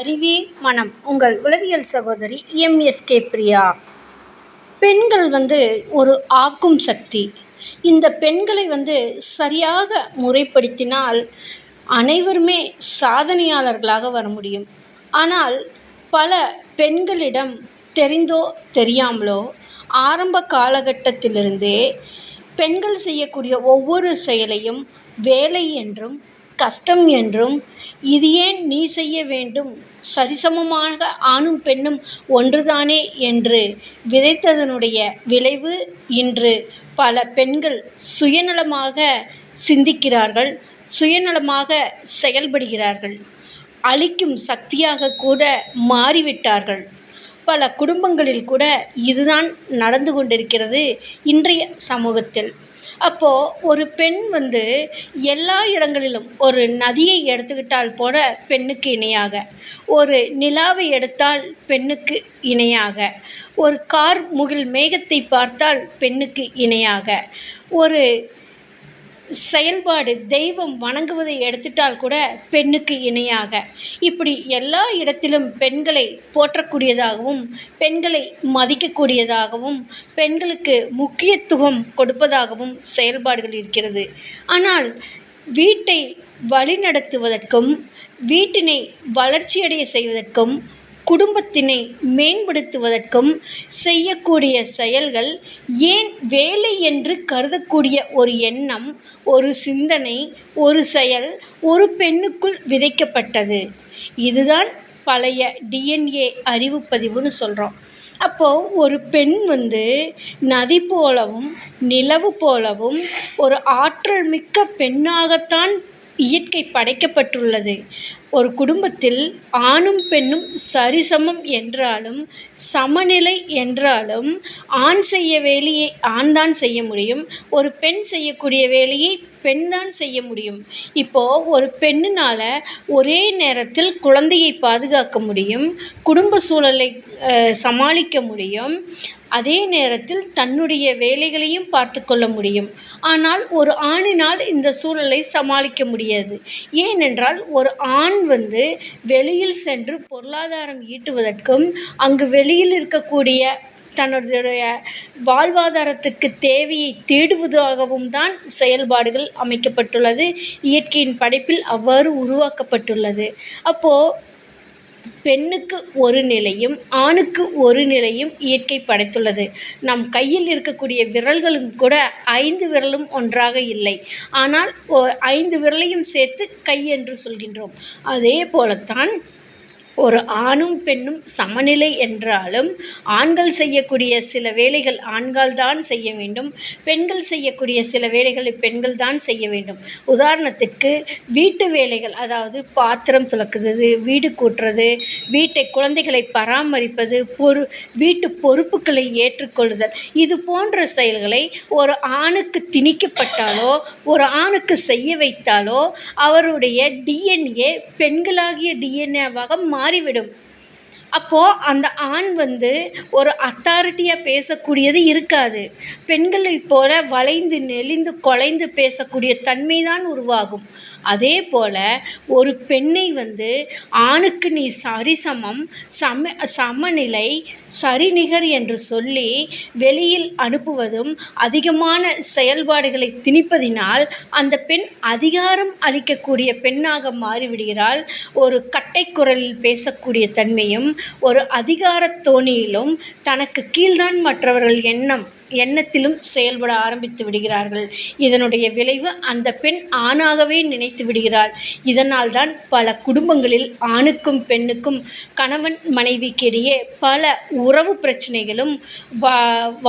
அறிவே மனம். உங்கள் உளவியல் சகோதரி எம்எஸ்கே பிரியா. பெண்கள் வந்து ஒரு ஆக்கும் சக்தி. இந்த பெண்களை வந்து சரியாக முறைப்படுத்தினால் அனைவருமே சாதனையாளர்களாக வர முடியும். ஆனால் பல பெண்களிடம் தெரிந்தோ தெரியாமலோ ஆரம்ப காலகட்டத்திலிருந்தே பெண்கள் செய்யக்கூடிய ஒவ்வொரு செயலையும் வேலை என்றும் கஷ்டம் என்றும் இது ஏன் நீ செய்ய வேண்டும்? சரிசமமாக ஆணும் பெண்ணும் ஒன்றுதானே என்று விதைத்ததனுடைய விளைவு இன்று பல பெண்கள் சுயநலமாக சிந்திக்கிறார்கள் சுயநலமாக செயல்படுகிறார்கள் அழிக்கும் சக்தியாக கூட மாறிவிட்டார்கள். பல குடும்பங்களில் கூட இதுதான் நடந்து கொண்டிருக்கிறது இன்றைய சமூகத்தில். அப்போது ஒரு பெண் வந்து எல்லா இடங்களிலும் ஒரு நதியை எடுத்துக்கிட்டால் போல பெண்ணுக்கு இணையாக. ஒரு நிலாவை எடுத்தால் பெண்ணுக்கு இணையாக. ஒரு கார் முகில் மேகத்தை பார்த்தால் பெண்ணுக்கு இணையாக. ஒரு செயல்பாடு தெய்வம் வணங்குவதை எடுத்துட்டால் கூட பெண்ணுக்கு இணையாக. இப்படி எல்லா இடத்திலும் பெண்களை போற்றக்கூடியதாகவும் பெண்களை மதிக்கக்கூடியதாகவும் பெண்களுக்கு முக்கியத்துவம் கொடுப்பதாகவும் செயல்பாடுகள் இருக்கிறது. ஆனால் வீட்டை வழிநடத்துவதற்கும் வீட்டினை வளர்ச்சியடைய செய்வதற்கும் குடும்பத்தினை மேம்படுத்துவதற்கும் செய்யக்கூடிய செயல்கள் ஏன் வேலை என்று கருதக்கூடிய ஒரு எண்ணம் ஒரு சிந்தனை ஒரு செயல் ஒரு பெண்ணுக்குள் விதைக்கப்பட்டது. இதுதான் பழைய டிஎன்ஏ அறிவுப்பதிவுன்னு சொல்கிறோம் அப்போது ஒரு பெண் வந்து நதி போலவும் நிலவு போலவும் ஒரு ஆற்றல் மிக்க பெண்ணாகத்தான் இயற்கை படைக்கப்பட்டுள்ளது. ஒரு குடும்பத்தில் ஆணும் பெண்ணும் சரிசமம் என்றாலும் சமநிலை என்றாலும் ஆண் செய்ய வேலையை ஆண் தான் செய்ய முடியும் ஒரு பெண் செய்யக்கூடிய வேலையை பெண் தான் செய்ய முடியும். இப்போது ஒரு பெண்ணுனால் ஒரே நேரத்தில் குழந்தையை பாதுகாக்க முடியும் குடும்ப சூழலை சமாளிக்க முடியும் அதே நேரத்தில் தன்னுடைய வேலைகளையும் பார்த்து கொள்ள முடியும். ஆனால் ஒரு ஆணினால் இந்த சூழலை சமாளிக்க முடியாது. ஏனென்றால் ஒரு ஆண் வந்து வெளியில் சென்று பொருளாதாரம் ஈட்டுவதற்கும் அங்கு வெளியில் இருக்கக்கூடிய தன்னுடைய வாழ்வாதாரத்துக்கு தேவையை தேடுவதாகவும் தான் செயல்பாடுகள் அமைக்கப்பட்டுள்ளது. இயற்கையின் படைப்பில் அவ்வாறு உருவாக்கப்பட்டுள்ளது. அப்போது பெண்ணுக்கு ஒரு நிலையும் ஆணுக்கு ஒரு நிலையும் இயற்கை படைத்துள்ளது. நம் கையில் இருக்கக்கூடிய விரல்களும் கூட ஐந்து விரலும் ஒன்றாக இல்லை. ஆனால் ஐந்து விரலையும் சேர்த்து கை என்று சொல்கின்றோம். அதே போலத்தான் ஒரு ஆணும் பெண்ணும் சமநிலை என்றாலும் ஆண்கள் செய்யக்கூடிய சில வேலைகள் ஆண்கள் தான் செய்ய வேண்டும். பெண்கள் செய்யக்கூடிய சில வேலைகளை பெண்கள் தான் செய்ய வேண்டும். உதாரணத்திற்கு வீட்டு வேலைகள் அதாவது பாத்திரம் துலக்குறது வீடு கூட்டுறது வீட்டை குழந்தைகளை பராமரிப்பது பொறு வீட்டு பொறுப்புகளை ஏற்றுக்கொள்ளுதல் இது போன்ற செயல்களை ஒரு ஆணுக்கு திணிக்கப்பட்டாலோ ஒரு ஆணுக்கு செய்ய வைத்தாலோ அவருடைய டிஎன்ஏ பெண்களாகிய டிஎன்ஏவாக மாறி மாறிவிடும். அப்போது அந்த ஆண் வந்து ஒரு அத்தாரிட்டியாக பேசக்கூடியது இருக்காது. பெண்களை போல வளைந்து நெளிந்து கொலைந்து பேசக்கூடிய தன்மை தான் உருவாகும். அதே போல் ஒரு பெண்ணை வந்து ஆணுக்கு நீ சரிசமம் சம சமநிலை சரிநிகர் என்று சொல்லி வெளியில் அனுப்புவதும் அதிகமான செயல்பாடுகளை திணிப்பதினால் அந்த பெண் அதிகாரம் அளிக்கக்கூடிய பெண்ணாக மாறிவிடுகிறாள். ஒரு கட்டைக்குரலில் பேசக்கூடிய தன்மையும் ஒரு அதிகார தோணியிலும் தனக்கு கீழ்தான் மற்றவர்கள் எண்ணம் எண்ணத்திலும் செயல்பட ஆரம்பித்து விடுகிறார்கள். இதனுடைய விளைவு அந்த பெண் ஆணாகவே நினைத்து விடுகிறாள். இதனால் தான் பல குடும்பங்களில் ஆணுக்கும் பெண்ணுக்கும் கணவன் மனைவிக்கு இடையே பல உறவு பிரச்சனைகளும் வா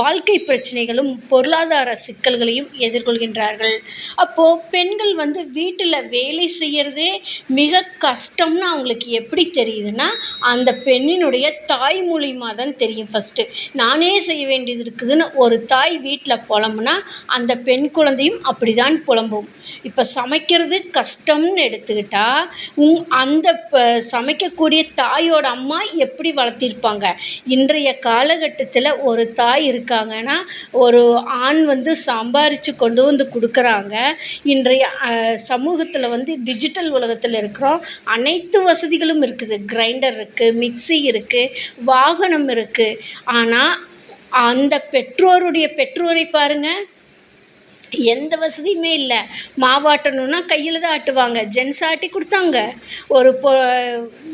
வாழ்க்கை பிரச்சனைகளும் பொருளாதார சிக்கல்களையும் எதிர்கொள்கின்றார்கள். அப்போது பெண்கள் வந்து வீட்டில் வேலை செய்கிறதே மிக கஷ்டம்னு அவங்களுக்கு எப்படி தெரியுதுன்னா அந்த பெண்ணினுடைய தாய் மூலியமாக தான் தெரியும் ஃபஸ்ட்டு நானே செய்ய வேண்டியது இருக்குதுன்னு ஒரு ஒரு தாய் வீட்டில் புலம்புனா அந்த பெண் குழந்தையும் அப்படி தான் புலம்பும். இப்போ சமைக்கிறது கஷ்டம்னு எடுத்துக்கிட்டால் உங் அந்த இப்போ சமைக்கக்கூடிய தாயோட அம்மா எப்படி வளர்த்திருப்பாங்க? இன்றைய காலகட்டத்தில் ஒரு தாய் இருக்காங்கன்னா ஒரு ஆண் வந்து சம்பாரித்து கொண்டு வந்து கொடுக்குறாங்க. இன்றைய சமூகத்தில் வந்து டிஜிட்டல் உலகத்தில் இருக்கிறோம். அனைத்து வசதிகளும் இருக்குது. கிரைண்டர் இருக்குது மிக்சி இருக்குது வாகனம் இருக்குது ஆனால் அந்த பெற்றோருடைய பெற்றோரை பாருங்கள் எந்த வசதியுமே இல்லை. மாவாட்டணும்னா கையில் தான் ஆட்டுவாங்க. ஜென்ஸ் ஆட்டி கொடுத்தாங்க. ஒரு பொ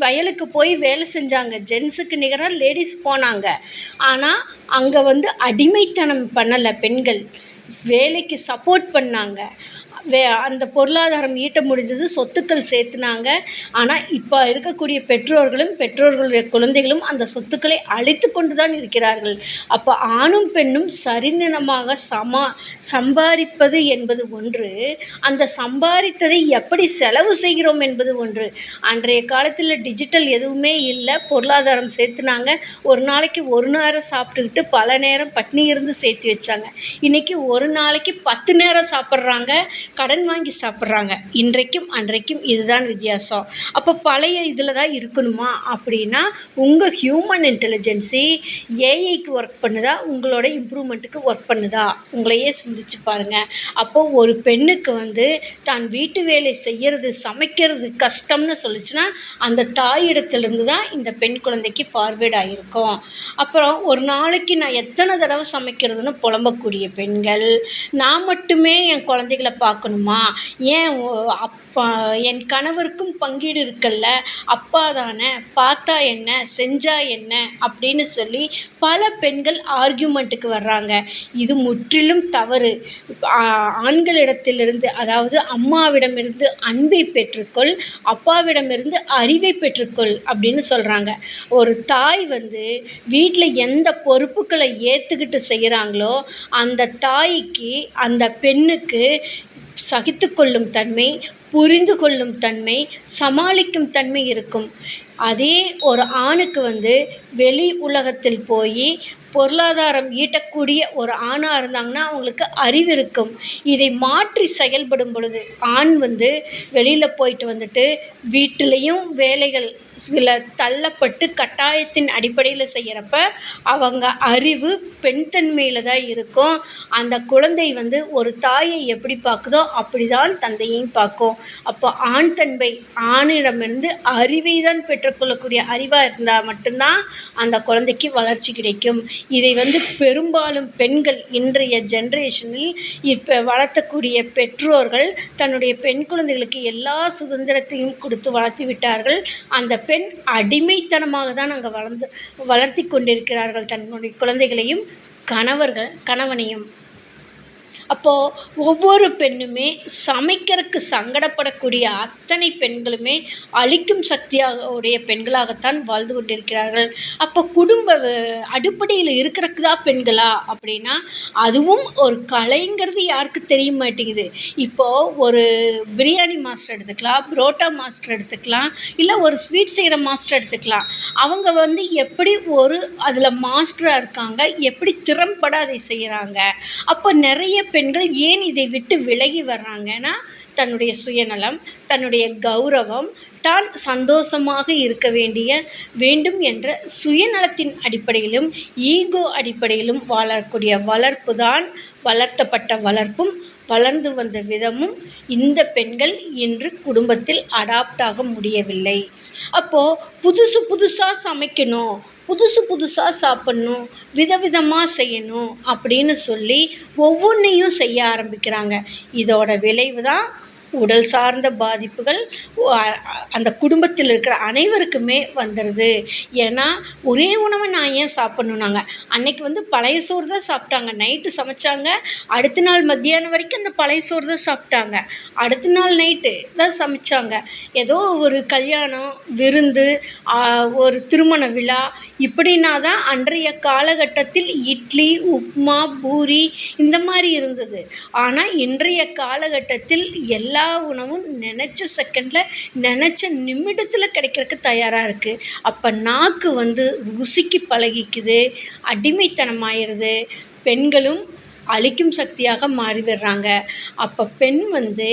வயலுக்கு போய் வேலை செஞ்சாங்க. ஜென்ஸுக்கு நிகராக லேடிஸ் போனாங்க. ஆனால் அங்கே வந்து அடிமைத்தனம் பண்ணலை பெண்கள். வேலைக்கு சப்போர்ட் பண்ணாங்க. வே அந்த பொருளாதாரம் ஈட்ட முடிஞ்சது சொத்துக்கள் சேர்த்துனாங்க. ஆனால் இப்போ இருக்கக்கூடிய பெற்றோர்களும் பெற்றோர்களுடைய குழந்தைகளும் அந்த சொத்துக்களை அழித்து கொண்டு தான் இருக்கிறார்கள். அப்போ ஆணும் பெண்ணும் சரிநிலமாக சமா சம்பாதிப்பது என்பது ஒன்று. அந்த சம்பாதித்ததை எப்படி செலவு செய்கிறோம் என்பது ஒன்று. அன்றைய காலத்தில் டிஜிட்டல் எதுவுமே இல்லை. பொருளாதாரம் சேர்த்துனாங்க. ஒரு நாளைக்கு ஒரு நேரம் சாப்பிட்டுக்கிட்டு பல நேரம் பட்னி இருந்து சேர்த்து வச்சாங்க. இன்றைக்கி ஒரு நாளைக்கு பத்து நேரம் சாப்பிட்றாங்க. கடன் வாங்கி சாப்பிட்றாங்க. இன்றைக்கும் அன்றைக்கும் இதுதான் வித்தியாசம். அப்போ பழைய இதில் தான் இருக்கணுமா? அப்படின்னா உங்கள் ஹியூமன் இன்டெலிஜென்சி ஏஐக்கு ஒர்க் பண்ணுதா? உங்களோட இம்ப்ரூவ்மெண்ட்டுக்கு ஒர்க் பண்ணுதா? உங்களையே சிந்திச்சு பாருங்கள் அப்போது ஒரு பெண்ணுக்கு வந்து தான் வீட்டு வேலை செய்கிறது சமைக்கிறது கஷ்டம்னு சொல்லிச்சுன்னா அந்த தாயிடத்துலேருந்து தான் இந்த பெண் குழந்தைக்கு ஃபார்வேர்ட் ஆகிருக்கும் அப்புறம் ஒரு நாளைக்கு நான் எத்தனை தடவை சமைக்கிறதுன்னு புலம்பக்கூடிய பெண்கள்? நான் மட்டுமே என் குழந்தைகளை பார்க்கணும். ஏன் அப்பா என் கணவருக்கும் பங்கீடு இருக்குல்ல? அப்பா தானே பார்த்தா என்ன செஞ்சா என்ன? அப்படின்னு சொல்லி பல பெண்கள் ஆர்கியூமெண்ட்டுக்கு வர்றாங்க. இது முற்றிலும் தவறு. ஆண்களிடத்திலிருந்து அதாவது அம்மாவிடமிருந்து அன்பை பெற்றுக்கொள் அப்பாவிடமிருந்து அறிவை பெற்றுக்கொள் அப்படின்னு சொல்கிறாங்க ஒரு தாய் வந்து வீட்டில் எந்த பொறுப்புகளை ஏற்றுக்கிட்டு செய்கிறாங்களோ அந்த தாய்க்கு அந்த பெண்ணுக்கு சகித்துக்கொள்ளும் தன்மை புரிந்து கொள்ளும் தன்மை சமாளிக்கும் தன்மை இருக்கும். அதே ஒரு ஆணுக்கு வந்து வெளி உலகத்தில் போய் பொருளாதாரம் ஈட்டக்கூடிய ஒரு ஆணாக இருந்தாங்கன்னா அவங்களுக்கு அறிவு இருக்கும். இதை மாற்றி செயல்படும் பொழுது ஆண் வந்து வெளியில் போயிட்டு வந்துட்டு வீட்டிலையும் வேலைகள் சில தள்ளப்பட்டு கட்டாயத்தின் அடிப்படையில் செய்கிறப்ப அவங்க அறிவு பெண் தன்மையில் தான் இருக்கும். அந்த குழந்தை வந்து ஒரு தாயை எப்படி பார்க்குதோ அப்படி தான் தந்தையையும் பார்க்கும். அப்போ ஆண் தன்மை ஆணிடமிருந்து அறிவை தான் பெற்றுக்கொள்ளக்கூடிய அறிவாக இருந்தால் மட்டும்தான் அந்த குழந்தைக்கு வளர்ச்சி கிடைக்கும். இதை வந்து பெரும்பாலும் பெண்கள் இன்றைய ஜென்ரேஷனில் இப்போ வளர்த்தக்கூடிய பெற்றோர்கள் தன்னுடைய பெண் குழந்தைகளுக்கு எல்லா சுதந்திரத்தையும் கொடுத்து வளர்த்து விட்டார்கள். அந்த பெண் அடிமைத்தனமாக தான் அங்கே வளர்ந்து வளர்த்தி கொண்டிருக்கிறார்கள் தன்னுடைய குழந்தைகளையும் கணவர்கள் கணவனையும். அப்போது ஒவ்வொரு பெண்ணுமே சமைக்கிறதுக்கு சங்கடப்படக்கூடிய அத்தனை பெண்களுமே அழிக்கும் சக்தியாக உடைய பெண்களாகத்தான் வாழ்ந்து கொண்டிருக்கிறார்கள். அப்போ குடும்ப அடிப்படையில் இருக்கிறக்கு தான் பெண்களா? அப்படின்னா அதுவும் ஒரு கலைங்கிறது யாருக்கு தெரிய மாட்டேங்குது. இப்போது ஒரு பிரியாணி மாஸ்டர் எடுத்துக்கலாம் புரோட்டா மாஸ்டர் எடுத்துக்கலாம் இல்லை ஒரு ஸ்வீட் செய்கிற மாஸ்டர் எடுத்துக்கலாம். அவங்க வந்து எப்படி ஒரு அதில் மாஸ்டராக இருக்காங்க எப்படி திறம்பட அதை செய்கிறாங்க அப்போ நிறைய பெண்கள் ஏன் இதை விட்டு விலகி வர்றாங்கன்னா தன்னுடைய சுயநலம் தன்னுடைய கௌரவம் தான் சந்தோஷமாக இருக்க வேண்டிய வேண்டும் என்ற சுயநலத்தின் அடிப்படையிலும் ஈகோ அடிப்படையிலும் வாழக்கூடிய வளர்ப்பு தான் வளர்த்தப்பட்ட வளர்ப்பும் வளர்ந்து வந்த விதமும் இந்த பெண்கள் இன்று குடும்பத்தில் அடாப்ட் ஆக முடியவில்லை. அப்போது புதுசு புதுசாக சமைக்கணும். புதுசு புதுசாக சாப்பிட்ணும் விதவிதமாக செய்யணும் அப்படின்னு சொல்லி ஒவ்வொன்றையும் செய்ய ஆரம்பிக்கிறாங்க. இதோட விளைவு தான் உடல் சார்ந்த பாதிப்புகள் அந்த குடும்பத்தில் இருக்கிற அனைவருக்குமே வந்துடுது ஏன்னா ஒரே உணவை நான் ஏன் சாப்பிட்ணுன்னாங்க அன்னைக்கு வந்து பழைய சோறு தான் சாப்பிட்டாங்க. நைட்டு சமைச்சாங்க. அடுத்த நாள் மத்தியானம் வரைக்கும் அந்த பழைய சோறு தான் சாப்பிட்டாங்க. அடுத்த நாள் நைட்டு தான் சமைச்சாங்க. ஏதோ ஒரு கல்யாணம் விருந்து ஒரு திருமண விழா இப்படின்னா தான் அன்றைய காலகட்டத்தில் இட்லி உப்புமா பூரி இந்த மாதிரி இருந்தது. ஆனால் இன்றைய காலகட்டத்தில் எல்லா எல்லா உணவும் நினச்ச செகண்டில் நினச்ச நிமிடத்தில் கிடைக்கிறதுக்கு தயாராக இருக்குது அப்போ நாக்கு வந்து ருசிக்கு பழகிக்குது அடிமைத்தனமாயிடுது பெண்களும் அழிக்கும் சக்தியாக மாறிவிடுறாங்க. அப்போ பெண் வந்து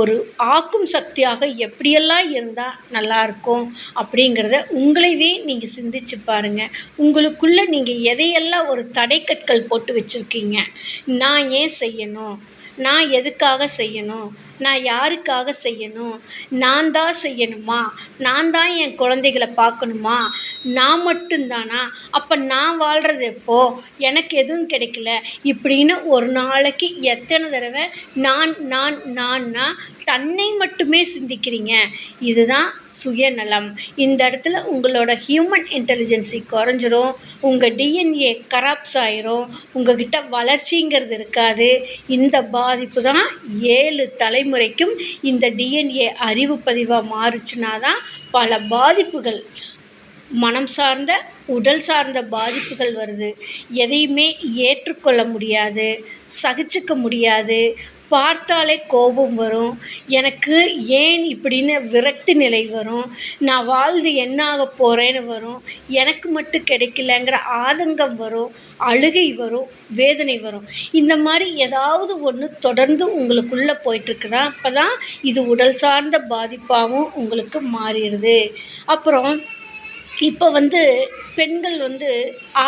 ஒரு ஆக்கும் சக்தியாக எப்படியெல்லாம் இருந்தால் நல்லாயிருக்கும் அப்படிங்கிறத உங்களையே நீங்கள் சிந்திச்சு பாருங்கள் உங்களுக்குள்ளே நீங்கள் எதையெல்லாம் ஒரு தடைக்கற்கள் போட்டு வச்சுருக்கீங்க? நான் ஏன் செய்யணும்? நான் எதுக்காக செய்யணும்? நான் யாருக்காக செய்யணும்? நான் தான் செய்யணுமா? நான் தான் என் குழந்தைகளை பார்க்கணுமா? நான் மட்டும்தானா? அப்போ நான் வாழ்கிறது எப்போ? எனக்கு எதுவும் கிடைக்கல. இப்படின்னு ஒரு நாளைக்கு எத்தனை தடவை நான் நான் நான்னா தன்னை மட்டுமே சிந்திக்கிறீங்க. இதுதான் சுயநலம். இந்த இடத்துல உங்களோட ஹியூமன் இன்டெலிஜென்சி குறைஞ்சிரும். உங்கள் டிஎன்ஏ கராப்ஸ் ஆயிரும். உங்ககிட்ட வளர்ச்சிங்கிறது இருக்காது. இந்த பாதிப்பு தான் ஏழு தலைமுறைக்கும் இந்த டிஎன்ஏ அறிவு பதிவாக மாறுச்சுன்னா தான் பல பாதிப்புகள் மனம் சார்ந்த உடல் சார்ந்த பாதிப்புகள் வருது. எதையுமே ஏற்றுக்கொள்ள முடியாது சகிச்சுக்க முடியாது பார்த்தாலே கோபம் வரும். எனக்கு ஏன் இப்படின்னு விரக்தி நிலை வரும். நான் வாழ்ந்து என்ன ஆக போகிறேன்னு வரும். எனக்கு மட்டும் கிடைக்கலங்கிற ஆதங்கம் வரும். அழுகை வரும். வேதனை வரும். இந்த மாதிரி ஏதாவது ஒன்று தொடர்ந்து உங்களுக்குள்ளே போயிட்டுருக்குதா? அப்போ தான் இது உடல் சார்ந்த பாதிப்பாகவும் உங்களுக்கு மாறிடுது. அப்புறம் இப்போ வந்து பெண்கள் வந்து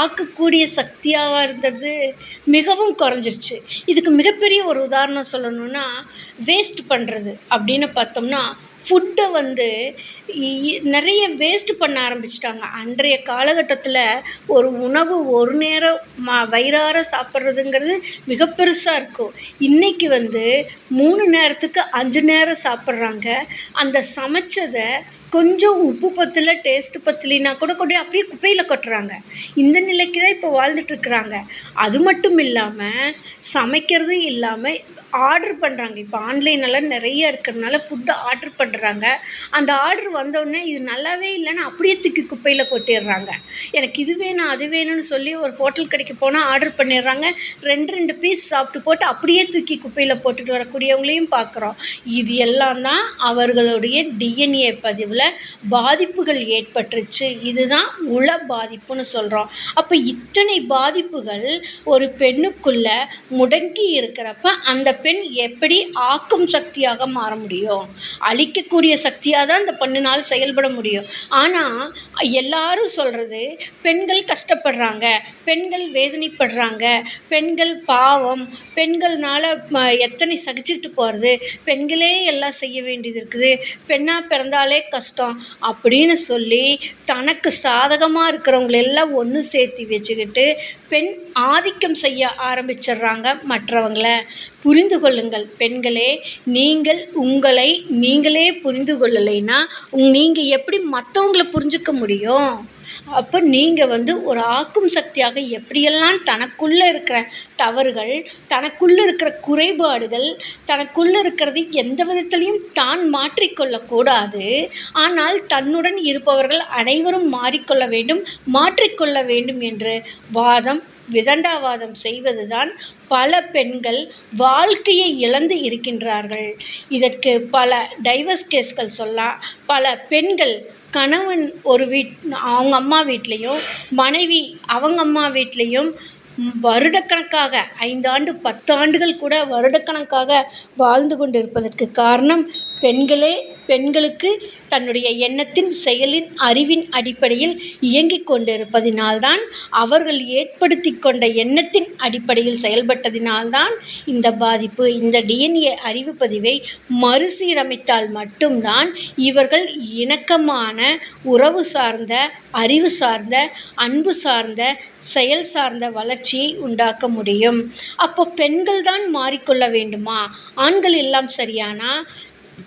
ஆக்கக்கூடிய சக்தியாக இருந்தது மிகவும் குறைஞ்சிருச்சு. இதுக்கு மிகப்பெரிய ஒரு உதாரணம் சொல்லணும்னா வேஸ்ட் பண்ணுறது அப்படின்னு பார்த்தோம்னா ஃபுட்டை வந்து நிறைய வேஸ்ட் பண்ண ஆரம்பிச்சிட்டாங்க. அன்றைய காலகட்டத்தில் ஒரு உணவு ஒரு நேரம் ம வயிறார சாப்பிட்றதுங்கிறது மிக பெருசாக இருக்கும். இன்றைக்கி வந்து மூணு நேரத்துக்கு அஞ்சு நேரம் சாப்பிட்றாங்க. அந்த சமைச்சதை கொஞ்சம் உப்பு பத்தல டேஸ்ட்டு பத்தலைன்னா கூட கொண்டு அப்படியே குப்பையில் கொட்டுறாங்க. இந்த நிலைக்கு தான் இப்போ வாழ்ந்துட்டுருக்குறாங்க அது மட்டும் இல்லாமல் சமைக்கிறது இல்லாமல் ஆர்ட்ரு பண்ணுறாங்க இப்போ ஆன்லைனெல்லாம் நிறைய இருக்கிறதுனால ஃபுட்டு ஆர்ட்ரு பண்ணுறாங்க அந்த ஆர்ட்ரு வந்தோடனே இது நல்லாவே இல்லைன்னு அப்படியே தூக்கி குப்பையில் கொட்டிடுறாங்க. எனக்கு இது வேணும் அது வேணும்னு சொல்லி ஒரு ஹோட்டல் கடைக்கு போனால் ஆர்ட்ரு பண்ணிடுறாங்க. ரெண்டு ரெண்டு பீஸ் சாப்பிட்டு போட்டு அப்படியே தூக்கி குப்பையில் போட்டுட்டு வரக்கூடியவங்களையும் பார்க்குறோம். இது எல்லாம் தான் அவர்களுடைய டிஎன்ஏ பதிவில் பாதிப்புகள் ஏற்பட்டுருச்சு. இதுதான் உள பாதிப்புன்னு சொல்கிறோம் அப்போ இத்தனை பாதிப்புகள் ஒரு பெண்ணுக்குள்ள முடங்கி இருக்கிறப்ப அந்த பெண் எப்படி ஆக்கும் சக்தியாக மாற முடியும்? அழிக்கக்கூடிய சக்தியாக தான் அந்த பெண்ணினால் செயல்பட முடியும். ஆனால் எல்லாரும் சொல்கிறது பெண்கள் கஷ்டப்படுறாங்க பெண்கள் வேதனைப்படுறாங்க பெண்கள் பாவம் பெண்கள்னால எத்தனை சகிச்சுக்கிட்டு போகிறது பெண்களே எல்லாம் செய்ய வேண்டியது இருக்குது பெண்ணாக பிறந்தாலே கஷ்டம். அப்படின்னு சொல்லி தனக்கு சாதகமாக இருக்கிறவங்களெல்லாம் ஒன்று சேர்த்து வச்சுக்கிட்டு பெண் ஆதிக்கம் செய்ய ஆரம்பிச்சிடுறாங்க மற்றவங்களை. புரிந்து கொள்ளுங்கள் பெண்களே நீங்கள் உங்களை நீங்களே புரிந்து கொள்ளலைன்னா நீங்கள் எப்படி மற்றவங்கள புரிஞ்சுக்க முடியும்? அப்போ நீங்கள் வந்து ஒரு ஆக்கும் சக்தியாக எப்படியெல்லாம் தனக்குள்ளே இருக்கிற தவறுகள் தனக்குள்ளே இருக்கிற குறைபாடுகள் தனக்குள்ளே இருக்கிறதை எந்த விதத்துலேயும் தான் மாற்றிக்கொள்ளக்கூடாது ஆனால் தன்னுடன் இருப்பவர்கள் அனைவரும் மாறிக்கொள்ள வேண்டும் மாற்றிக்கொள்ள வேண்டும் என்று வாதம் விதண்டாவாதம் செய்வதுதான் பல பெண்கள் வாழ்க்கையை இழந்து இருக்கின்றார்கள். இதற்கு பல டைவர்ஸ் கேஸ்கள் சொல்லலாம். பல பெண்கள் கணவன் ஒரு வீட் அவங்க அம்மா வீட்லேயும் மனைவி அவங்க அம்மா வீட்லேயும் வருடக்கணக்காக ஐந்தாண்டு பத்தாண்டுகள் கூட வருடக்கணக்காக வாழ்ந்து கொண்டு இருப்பதற்கு காரணம் பெண்களே பெண்களுக்கு தன்னுடைய எண்ணத்தின் செயலின் அறிவின் அடிப்படையில் இயங்கிக் கொண்டிருப்பதினால்தான் அவர்கள் ஏற்படுத்தி கொண்ட எண்ணத்தின் அடிப்படையில் செயல்பட்டதினால்தான் இந்த பாதிப்பு இந்த டிஎன்ஏ அறிவு பதிவை மறுசீரமைத்தால் மட்டும்தான் இவர்கள் இணக்கமான உறவு சார்ந்த அறிவு சார்ந்த அன்பு சார்ந்த செயல் சார்ந்த வளர்ச்சியை உண்டாக்க முடியும். அப்போ பெண்கள் தான் மாறிக்கொள்ள வேண்டுமா? ஆண்கள் எல்லாம் சரியானா?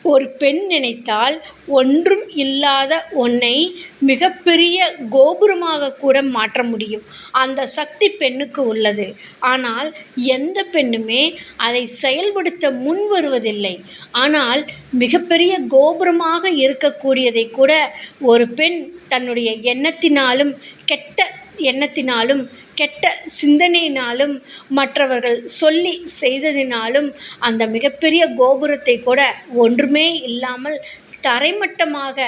ஒரு பெண் நினைத்தால் ஒன்றும் இல்லாத ஒன்றை மிகப்பெரிய கோபுரமாக கூட மாற்ற முடியும். அந்த சக்தி பெண்ணுக்கு உள்ளது. ஆனால் எந்த பெண்ணுமே அதை செயல்படுத்த முன் வருவதில்லை. ஆனால் மிகப்பெரிய கோபுரமாக இருக்கக்கூடியதை கூட ஒரு பெண் தன்னுடைய எண்ணத்தினாலும் கெட்ட எண்ணத்தினாலும் கெட்ட சிந்தனையினாலும் மற்றவர்கள் சொல்லி செய்ததினாலும் அந்த மிகப்பெரிய கோபுரத்தை கூட ஒன்றுமே இல்லாமல் தரைமட்டமாக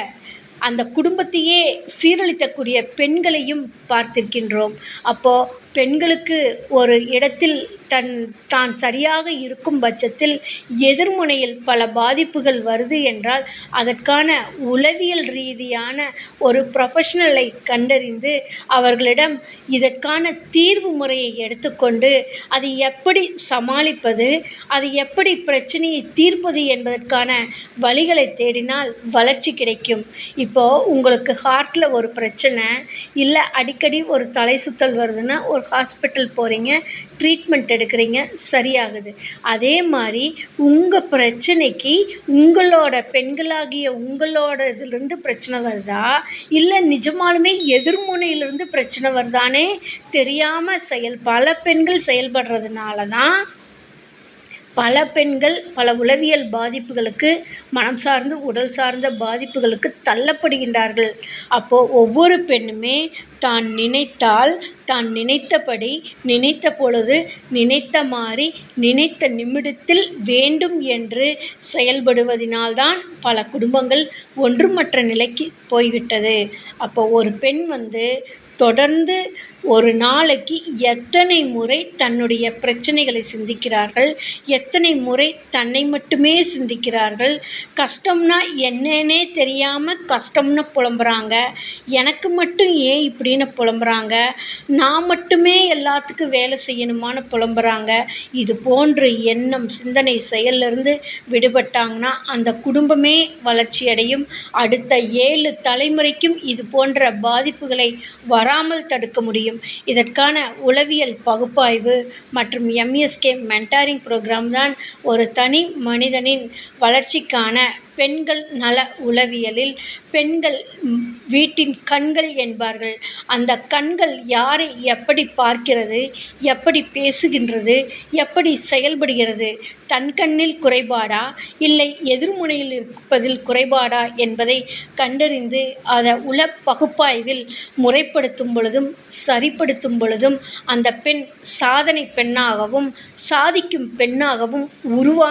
அந்த குடும்பத்தையே சீரழித்தக்கூடிய பெண்களையும் பார்த்திருக்கின்றோம். அப்போது பெண்களுக்கு ஒரு இடத்தில் தன் தான் சரியாக இருக்கும் பட்சத்தில் எதிர்முனையில் பல பாதிப்புகள் வருது என்றால் அதற்கான உளவியல் ரீதியான ஒரு ப்ரொஃபஷனலை கண்டறிந்து அவர்களிடம் இதற்கான தீர்வு முறையை எடுத்துக்கொண்டு அதை எப்படி சமாளிப்பது அது எப்படி பிரச்சனையை தீர்ப்பது என்பதற்கான வழிகளை தேடினால் வளர்ச்சி கிடைக்கும். இப்போது உங்களுக்கு ஹார்ட்டில் ஒரு பிரச்சனை இல்லை அடிக்கடி ஒரு தலை சுத்தல் வருதுன்னா ஒரு ஹாஸ்பிட்டல் போகிறீங்க ட்ரீட்மெண்ட் எடுக்கிறீங்க சரியாகுது. அதே மாதிரி உங்கள் பிரச்சனைக்கு உங்களோட பெண்களாகிய உங்களோட இதுலேருந்து பிரச்சனை வருதா? இல்லை நிஜமாலுமே எதிர்முனையிலிருந்து பிரச்சனை வருதானே? தெரியாமல் செயல் பல பெண்கள் செயல்படுறதுனால தான் பல பெண்கள் பல உளவியல் பாதிப்புகளுக்கு மனம் சார்ந்து உடல் சார்ந்த பாதிப்புகளுக்கு தள்ளப்படுகின்றார்கள். அப்போது ஒவ்வொரு பெண்ணுமே தான் நினைத்தால் தான் நினைத்தபடி நினைத்த பொழுது நினைத்த மாதிரி நினைத்த நிமிடத்தில் வேண்டும் என்று செயல்படுவதினால்தான் பல குடும்பங்கள் ஒன்றுமற்ற நிலைக்கு போய்விட்டது. அப்போ ஒரு பெண் வந்து தொடர்ந்து ஒரு நாளைக்கு எத்தனை முறை தன்னுடைய பிரச்சனைகளை சிந்திக்கிறார்கள்? எத்தனை முறை தன்னை மட்டுமே சிந்திக்கிறார்கள்? கஷ்டம்னா என்னன்னே தெரியாமல் கஷ்டம்னு புலம்புறாங்க. எனக்கு மட்டும் ஏன் இப்படின்னு புலம்புறாங்க? நான் மட்டுமே எல்லாத்துக்கும் வேலை செய்யணுமான்னு புலம்புறாங்க. இது போன்ற எண்ணம் சிந்தனை செயல்லிருந்து விடுபட்டாங்கன்னா அந்த குடும்பமே வளர்ச்சியடையும். அடுத்த ஏழு தலைமுறைக்கும் இது போன்ற பாதிப்புகளை வராமல் தடுக்க முடியும். இதற்கான உளவியல் பகுப்பாய்வு மற்றும் எம்எஸ்கே மென்டாரிங் ப்ரோக்ராம் தான் ஒரு தனி மனிதனின் வளர்ச்சிக்கான பெண்கள் நல உளவியலில் பெண்கள் வீட்டின் கண்கள் என்பார்கள். அந்த கண்கள் யாரை எப்படி பார்க்கிறது எப்படி பேசுகின்றது எப்படி செயல்படுகிறது தன் கண்ணில் குறைபாடா இல்லை எதிர்முனையில் இருப்பதில் குறைபாடா என்பதை கண்டறிந்து அதை உள பகுப்பாய்வில் முறைப்படுத்தும் பொழுதும் சரிப்படுத்தும் பொழுதும் அந்த பெண் சாதனை பெண்ணாகவும் சாதிக்கும் பெண்ணாகவும் உருவா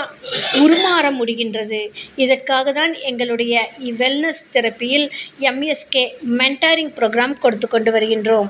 உருமாற முடிகின்றது. இதற்கு இதற்காக தான் எங்களுடைய இவெல்னஸ் தெரப்பியில் எம்எஸ்கே மென்டாரிங் ப்ரோக்ராம் கொடுத்து கொண்டு வருகின்றோம்.